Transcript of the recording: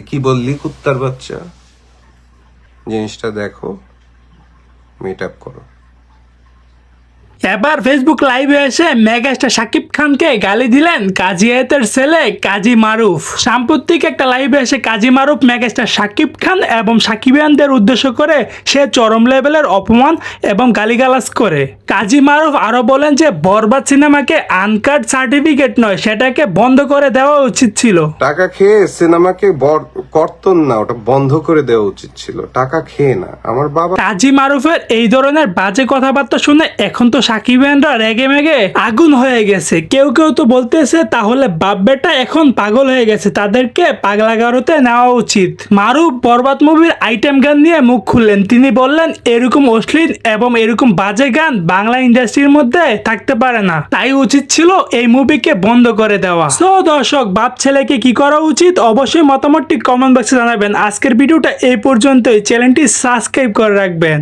কি বললি কুত্তার বাচ্চা? জিনিসটা দেখো মিট আপ করো। এবার ফেসবুক লাইভে এসে মেগাস্টার শাকিব খানকে গালি দিলেন কাজী আয়াতের ছেলে কাজী মারুফ। সাম্প্রতিক একটা লাইভে এসে কাজী মারুফ মেগাস্টার শাকিব খান এবং সাকিবিয়ানদের উদ্দেশ্য করে সে চরম লেভেলের অপমান এবং গালিগালাজ করে। কাজী মারুফ আরও বলেন যে বরবাদ সিনেমাকে আনকাট সার্টিফিকেট নয় সেটাকে বন্ধ করে দেওয়া উচিত ছিল। টাকা খেয়ে সিনেমাকে কর্তন না ওটা বন্ধ করে দেওয়া উচিত ছিল। টাকা খেয়ে না। আমার বাবা কাজী মারুফের এই ধরনের বাজে কথাবার্তা শুনে এখন তো সাকিবিয়ানরা রেগে মেগে আগুন হয়ে গেছে। কেউ কেউ তো বলতেছে, তাহলে বাপ বেটা এখন পাগল হয়ে গেছে। তাদেরকে পাগলাগারোতে নেওয়া উচিত। মারুফ বরবাদ মুভির আইটেম গান নিয়ে মুখ খুললেন। তিনি বললেন, এরকম অশ্লীল এবং এরকম বাজে গান বাংলা ইন্ডাস্ট্রির মধ্যে থাকতে পারে না। তাই উচিত ছিল এই মুভিকে বন্ধ করে দেওয়া। তো দর্শক, বাপ ছেলেকে কি করা উচিত? অবশ্যই মতামতটি কমেন্ট বক্সে জানাবেন। আজকের ভিডিওটা এই পর্যন্তই। চ্যানেলটি সাবস্ক্রাইব করে রাখবেন।